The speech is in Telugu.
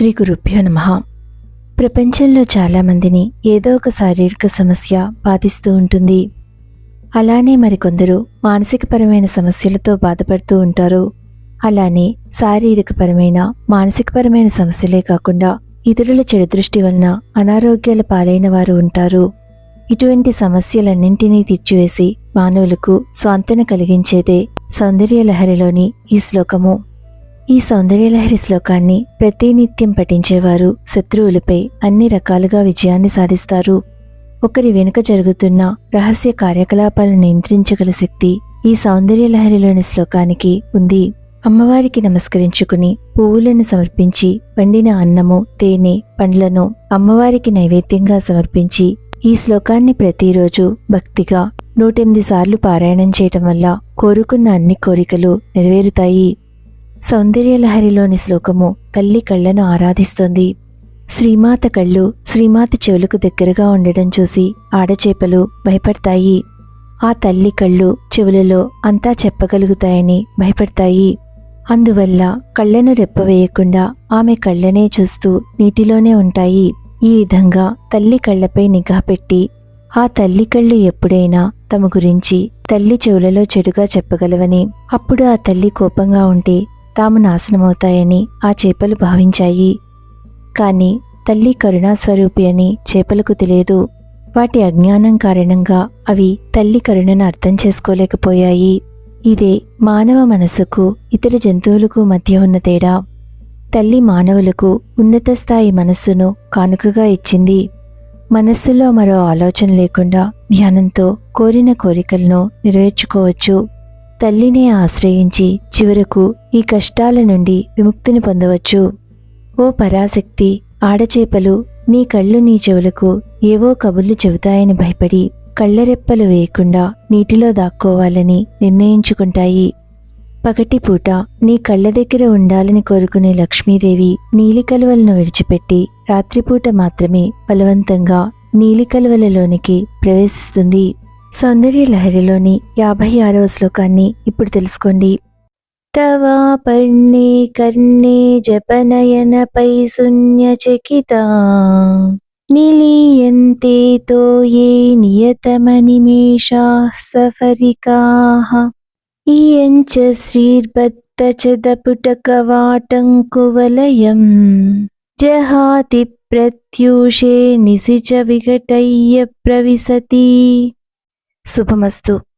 శ్రీ గురుభ్యో నమ. ప్రపంచంలో చాలామందిని ఏదో ఒక శారీరక సమస్య బాధిస్తూ ఉంటుంది. అలానే మరికొందరు మానసికపరమైన సమస్యలతో బాధపడుతూ ఉంటారు. అలానే శారీరకపరమైన మానసికపరమైన సమస్యలే కాకుండా ఇతరుల చెడు దృష్టి వలన అనారోగ్యాల పాలైన వారు ఉంటారు. ఇటువంటి సమస్యలన్నింటినీ తీర్చివేసి మానవులకు స్వాంతన కలిగించేదే సౌందర్యలహరిలోని ఈ శ్లోకము. ఈ సౌందర్యలహరి శ్లోకాన్ని ప్రతినిత్యం పఠించేవారు శత్రువులపై అన్ని రకాలుగా విజయాన్ని సాధిస్తారు. ఒకరి వెనుక జరుగుతున్న రహస్య కార్యకలాపాలను నియంత్రించగల శక్తి ఈ సౌందర్యలహరిలోని శ్లోకానికి ఉంది. అమ్మవారికి నమస్కరించుకుని పువ్వులను సమర్పించి వండిన అన్నము తేనె పండ్లను అమ్మవారికి నైవేద్యంగా సమర్పించి ఈ శ్లోకాన్ని ప్రతిరోజు భక్తిగా నూటెనిమిది సార్లు పారాయణం చేయటం వల్ల కోరుకున్న అన్ని కోరికలు నెరవేరుతాయి. సౌందర్యలహరిలోని శ్లోకము తల్లి కళ్ళను ఆరాధిస్తోంది. శ్రీమాత కళ్ళు శ్రీమాత చెవులకు దగ్గరగా ఉండడం చూసి ఆడచేపలు భయపడతాయి. ఆ తల్లి కళ్ళు చెవులలో అంతా చెప్పగలుగుతాయని భయపడతాయి. అందువల్ల కళ్ళను రెప్పవేయకుండా ఆమె కళ్ళనే చూస్తూ నీటిలోనే ఉంటాయి. ఈ విధంగా తల్లి కళ్ళపై నిఘా పెట్టి ఆ తల్లి కళ్ళు ఎప్పుడైనా తమ గురించి తల్లి చెవులలో చెడుగా చెప్పగలవని అప్పుడు ఆ తల్లి కోపంగా ఉంటే తాము నాశనమవుతాయని ఆ చేపలు భావించాయి. కాని తల్లి కరుణాస్వరూపి అని చేపలకు తెలియదు. వాటి అజ్ఞానం కారణంగా అవి తల్లి కరుణను అర్థం చేసుకోలేకపోయాయి. ఇదే మానవ మనసుకు ఇతర జంతువులకు మధ్య ఉన్న తేడా. తల్లి మానవులకు ఉన్నత స్థాయి మనస్సును కానుకగా ఇచ్చింది. మనస్సులో మరో ఆలోచన లేకుండా ధ్యానంతో కోరిన కోరికలను నెరవేర్చుకోవచ్చు. తల్లినే ఆశ్రయించి చివరకు ఈ కష్టాల నుండి విముక్తిని పొందవచ్చు. ఓ పరాశక్తి ఆడచేపలు నీ కళ్ళు నీ చెవులకు ఏవో కబుర్లు చెబుతాయని భయపడి కళ్ళరెప్పలు వేయకుండా నీటిలో దాక్కోవాలని నిర్ణయించుకుంటాయి. పగటిపూట నీ కళ్ళ దగ్గర ఉండాలని కోరుకునే లక్ష్మీదేవి నీలికలువలను విడిచిపెట్టి రాత్రిపూట మాత్రమే బలవంతంగా నీలికలువలలోనికి ప్రవేశిస్తుంది. సౌందర్య లహరిలోని యాభై ఆరవ శ్లోకాన్ని ఇప్పుడు తెలుసుకోండి. తవా పర్ణే కర్ణే జపనయనపై శూన్యచకిత నిలీయంతే తో ఏ నియతమనిమేషా సఫరికాః. ఇయంచ శ్రీర్బద్ధచదపుటకవాటంకువలయం జహాతి ప్రత్యూషే నిశిచ విఘటయ్య ప్రవిశతి. శుభమస్తు.